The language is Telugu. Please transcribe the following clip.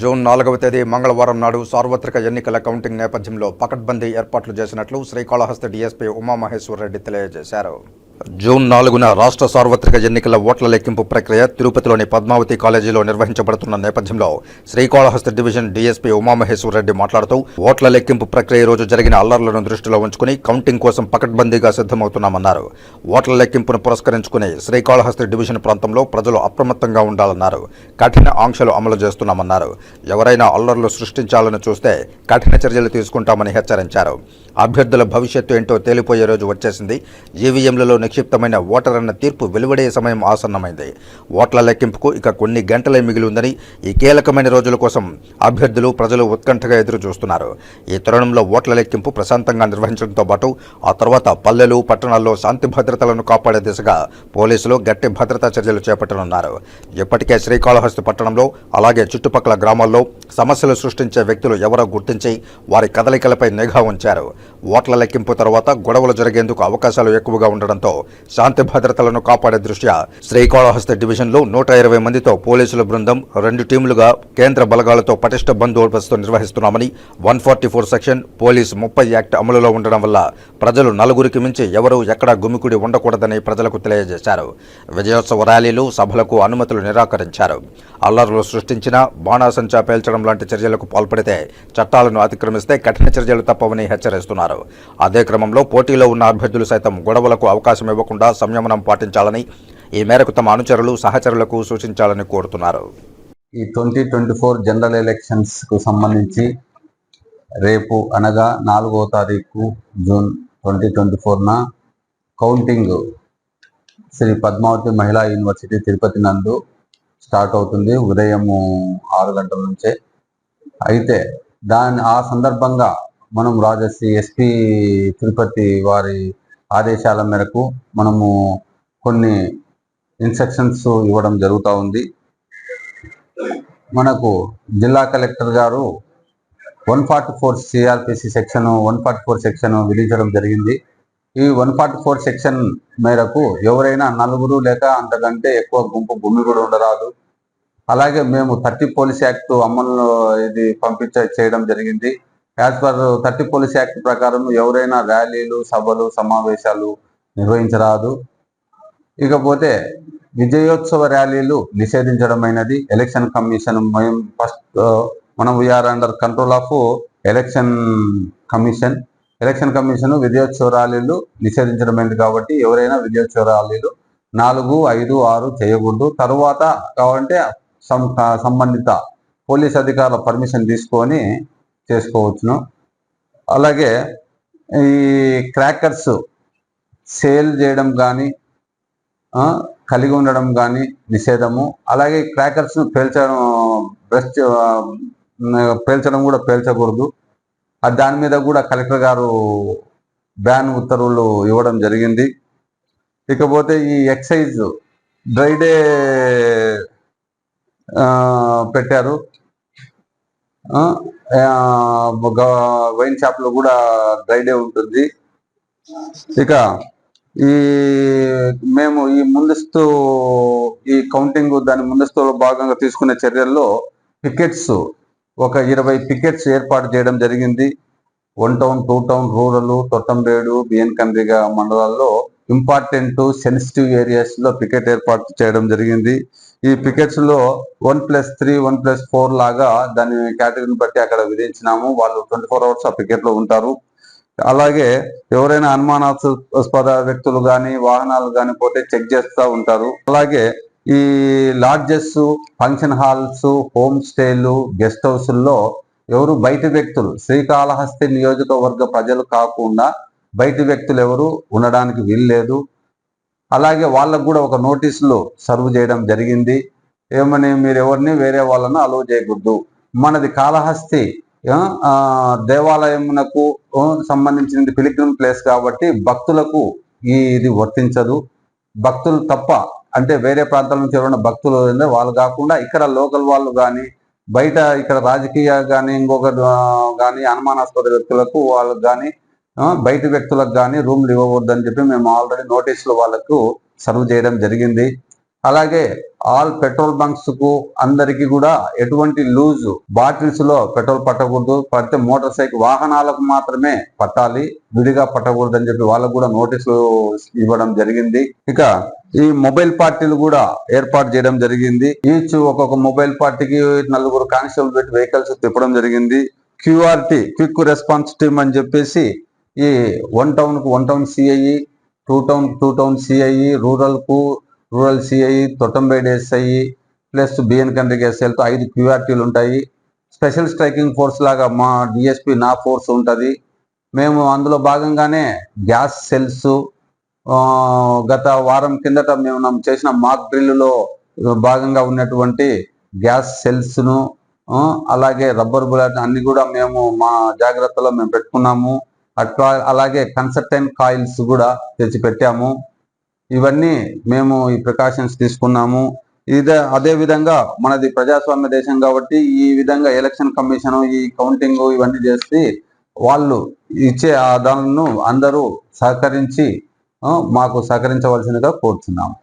జూన్ నాలుగవ తేదీ మంగళవారం నాడు సార్వత్రిక ఎన్నికల కౌంటింగ్ నేపథ్యంలో పకడ్బందీ ఏర్పాట్లు చేసినట్లు శ్రీకాళహస్తి డీఎస్పీ ఉమామహేశ్వర్ రెడ్డి తెలియజేశారు. జూన్ నాలుగున రాష్ట్ర సార్వత్రిక ఎన్నికల ఓట్ల లెక్కింపు ప్రక్రియ తిరుపతిలోని పద్మావతి కాలేజీలో నిర్వహించబడుతున్న నేపథ్యంలో శ్రీకాళహస్తి డివిజన్ డీఎస్పీ ఉమామహేశ్వర రెడ్డి మాట్లాడుతూ ఓట్ల లెక్కింపు ప్రక్రియ రోజు జరిగిన అల్లర్లను దృష్టిలో ఉంచుకుని కౌంటింగ్ కోసం పకడ్బందీగా సిద్ధమవుతున్నామన్నారు. ఓట్ల లెక్కింపును పురస్కరించుకుని శ్రీకాళహస్తి డివిజన్ ప్రాంతంలో ప్రజలు అప్రమత్తంగా ఉండాలన్నారు. కఠిన ఆంక్షలు అమలు చేస్తున్నామన్నారు. ఎవరైనా అల్లర్లు సృష్టించాలని చూస్తే కఠిన చర్యలు తీసుకుంటామని హెచ్చరించారు. అభ్యర్థుల భవిష్యత్తు ఏంటో తేలిపోయే రోజు వచ్చేసింది. ఈవీఎంలలో నిక్షిప్తమైన ఓటర్ అన్న తీర్పు వెలువడే సమయం ఆసన్నమైంది. ఓట్ల లెక్కింపుకు ఇక కొన్ని గంటలే మిగిలి ఉందని ఈ కీలకమైన రోజుల కోసం అభ్యర్థులు ప్రజలు ఉత్కంఠగా ఎదురు చూస్తున్నారు ఈ తరుణంలో ఓట్ల లెక్కింపు ప్రశాంతంగా నిర్వహించడంతో పాటు ఆ తర్వాత పల్లెలు పట్టణాల్లో శాంతి భద్రతలను కాపాడే దిశగా పోలీసులు గట్టి భద్రతా చర్యలు చేపట్టనున్నారు. ఇప్పటికే శ్రీకాళహస్తి పట్టణంలో అలాగే చుట్టుపక్కల గ్రామాల్లో సమస్యలు సృష్టించే వ్యక్తులు ఎవరో గుర్తించి వారి కదలికలపై నిఘా ఉంచారు. ఓట్ల లెక్కింపు తర్వాత గొడవలు జరిగేందుకు అవకాశాలు ఎక్కువగా ఉండడంతో శాంతి భద్రతలను కాపాడే దృష్ట్యా శ్రీకాళహస్తి డివిజన్లో నూట ఇరవై మందితో పోలీసుల బృందం రెండు టీములుగా కేంద్ర బలగాలతో పటిష్ట బందోబస్తు నిర్వహిస్తున్నామని one forty four section police ముప్పై యాక్ట్ అమలులో ఉండడం వల్ల ప్రజలు నలుగురికి మించి ఎవరూ ఎక్కడా గుమికుడి ఉండకూడదని ప్రజలకు తెలియజేశారు. విజయోత్సవ ర్యాలీలు సభలకు అనుమతులు నిరాకరించారు. అల్లర్లు సృష్టించిన బాణాసంచా పేల్చడం లాంటి చర్యలకు పాల్పడితే చట్టాలను అతిక్రమిస్తే కఠిన చర్యలు తప్పవని హెచ్చరిస్తున్నారు. అదే క్రమంలో పోటీలో ఉన్న అభ్యర్థులు సైతం గొడవలకు అవకాశం ఇవ్వకుండా సంయమనం పాటించాలని ఈ మేరకు తమ అనుచరులు సహచరులకు సూచించాలని కోరుతున్నారు. ఈ ట్వంటీ ట్వంటీ ఫోర్ జనరల్ ఎలక్షన్స్కు సంబంధించి రేపు అనగా నాలుగో తారీఖు జూన్ ట్వంటీ ట్వంటీ ఫోర్న కౌంటింగ్ శ్రీ పద్మావతి మహిళా యూనివర్సిటీ తిరుపతి నందు స్టార్ట్ అవుతుంది ఉదయం ఆరు గంటల నుంచే. అయితే దాని ఆ సందర్భంగా మనం రాజశ్రీ ఎస్పీ తిరుపతి వారి ఆదేశాల మేరకు మనము కొన్ని ఇన్స్ట్రక్షన్స్ ఇవ్వడం జరుగుతూ ఉంది. మనకు జిల్లా కలెక్టర్ గారు one forty four CRPC section one forty four section విధించడం జరిగింది. ఈ వన్ ఫార్టీ ఫోర్ సెక్షన్ మేరకు ఎవరైనా నలుగురు లేక అంతకంటే ఎక్కువ గుంపు గుమ్మి కూడా ఉండరాదు. అలాగే మేము థర్టీ పోలీస్ యాక్ట్ అమలు ఇది పంపించ చేయడం జరిగింది. As per thirty police act ప్రకారం ఎవరైనా ర్యాలీలు సభలు సమావేశాలు నిర్వహించరాదు. ఇకపోతే విజయోత్సవ ర్యాలీలు నిషేధించడమైనది ఎలక్షన్ కమిషన్ మేము ఫస్ట్ మనం we are under control of election commission election commission విజయోత్సవ ర్యాలీలు నిషేధించడమైనది కాబట్టి ఎవరైనా విజయోత్సవ ర్యాలీలు నాలుగు ఐదు ఆరు చేయకూడదు. తరువాత కావాలంటే సం- సంబంధిత పోలీస్ అధికారుల పర్మిషన్ తీసుకొని చేసుకోవచ్చును. అలాగే ఈ క్రాకర్స్ సేల్ చేయడం కానీ కలిగి ఉండడం కానీ నిషేధము. అలాగే క్రాకర్స్ను పేల్చడం బ్రష్ పేల్చడం కూడా పేల్చకూడదు. దాని మీద కూడా కలెక్టర్ గారు బ్యాన్ ఉత్తర్వులు ఇవ్వడం జరిగింది. ఇకపోతే ఈ ఎక్సైజ్ డ్రై డే పెట్టారు. వైన్ షాప్లో కూడా డ్రై డే ఉంటుంది. ఇక ఈ మేము ఈ ముందస్తు ఈ కౌంటింగ్ దాని ముందస్తులో భాగంగా తీసుకునే చర్యల్లో పికెట్స్ ఒక ఇరవై పికెట్స్ ఏర్పాటు చేయడం జరిగింది. One town two town rural Thottambedu B కందిగ మండలాల్లో ఇంపార్టెంట్ సెన్సిటివ్ ఏరియాస్లో పికెట్ ఏర్పాటు చేయడం జరిగింది. ఈ పికెట్స్లో one plus three one plus four లాగా దాని కేటగిరీని బట్టి అక్కడ విధించినాము. వాళ్ళు ట్వంటీ ఫోర్ అవర్స్ ఆ పికెట్లో ఉంటారు. అలాగే ఎవరైనా అనుమానాస్పద వ్యక్తులు కానీ వాహనాలు కానీ పోతే చెక్ చేస్తూ ఉంటారు. అలాగే ఈ లాడ్జెస్ ఫంక్షన్ హాల్స్ హోమ్ స్టేలు గెస్ట్ హౌస్ల్లో ఎవరు బయట వ్యక్తులు శ్రీకాళహస్తి నియోజకవర్గ ప్రజలు కాకుండా బయట వ్యక్తులు ఎవరు? ఉండడానికి వీల్లేదు అలాగే వాళ్ళకు కూడా ఒక నోటీసులు సర్వ్ చేయడం జరిగింది. ఏమని మీరు ఎవరిని వేరే వాళ్ళను అలవ్ చేయకూడదు. మనది కాళహస్తి దేవాలయమునకు సంబంధించినది పిలిగ్రిమ్ ప్లేస్ కాబట్టి భక్తులకు ఈ ఇది వర్తించదు. భక్తులు తప్ప అంటే వేరే ప్రాంతాల నుంచి ఎవరైనా భక్తులు వాళ్ళు కాకుండా ఇక్కడ లోకల్ వాళ్ళు కానీ బయట ఇక్కడ రాజకీయ కానీ ఇంకొక కానీ అనుమానాస్పద వ్యక్తులకు వాళ్ళకు కానీ బయట వ్యక్తులకు కానీ రూమ్లు ఇవ్వకూడదని చెప్పి మేము ఆల్రెడీ నోటీసులు వాళ్ళకు సర్వ్ చేయడం జరిగింది. అలాగే ఆల్ పెట్రోల్ బంక్స్కు అందరికి కూడా ఎటువంటి లూజ్ బాటిల్స్లో పెట్రోల్ పట్టకూడదు పడితే మోటార్ సైకిల్ వాహనాలకు మాత్రమే పట్టాలి విడిగా పట్టకూడదు అని చెప్పి వాళ్ళకు కూడా నోటీసులు ఇవ్వడం జరిగింది. ఇక ఈ మొబైల్ పార్టీలు కూడా ఏర్పాటు చేయడం జరిగింది. ఈచ్ ఒక్కొక్క మొబైల్ పార్టీకి నలుగురు కానిస్టేబుల్ పెట్టి వెహికల్స్ తిప్పడం జరిగింది. క్యూఆర్టీ క్విక్ రెస్పాన్స్ టీమ్ అని చెప్పేసి ఈ one టౌన్కు one town CI two town two town CI రూరల్కు rural CI Thottambedu SI plus BN Kandriga ఎస్ఐలతో ఐదు క్యూఆర్టీలు ఉంటాయి. స్పెషల్ స్ట్రైకింగ్ ఫోర్స్ లాగా మా డిఎస్పి నా ఫోర్స్ ఉంటుంది. మేము అందులో భాగంగానే గ్యాస్ సెల్స్ గత వారం కిందట మేము చేసిన మాక్ డ్రిల్లో భాగంగా ఉన్నటువంటి గ్యాస్ సెల్స్ను అలాగే రబ్బర్ బుల్లెట్ అన్ని కూడా మేము మా జాగ్రత్తలో మేము పెట్టుకున్నాము. అట్లా అలాగే కన్సర్టైన్ కాయిల్స్ కూడా తెచ్చి పెట్టాము ఇవన్నీ మేము ఈ ప్రికాషన్స్ తీసుకున్నాము. ఇదే అదే విధంగా మనది ప్రజాస్వామ్య దేశం కాబట్టి ఈ విధంగా ఎలక్షన్ కమిషన్ ఈ కౌంటింగ్ ఇవన్నీ చేసి వాళ్ళు ఇచ్చే ఆ అందరూ సహకరించి మాకు సహకరించవలసిందిగా కోరుతున్నాము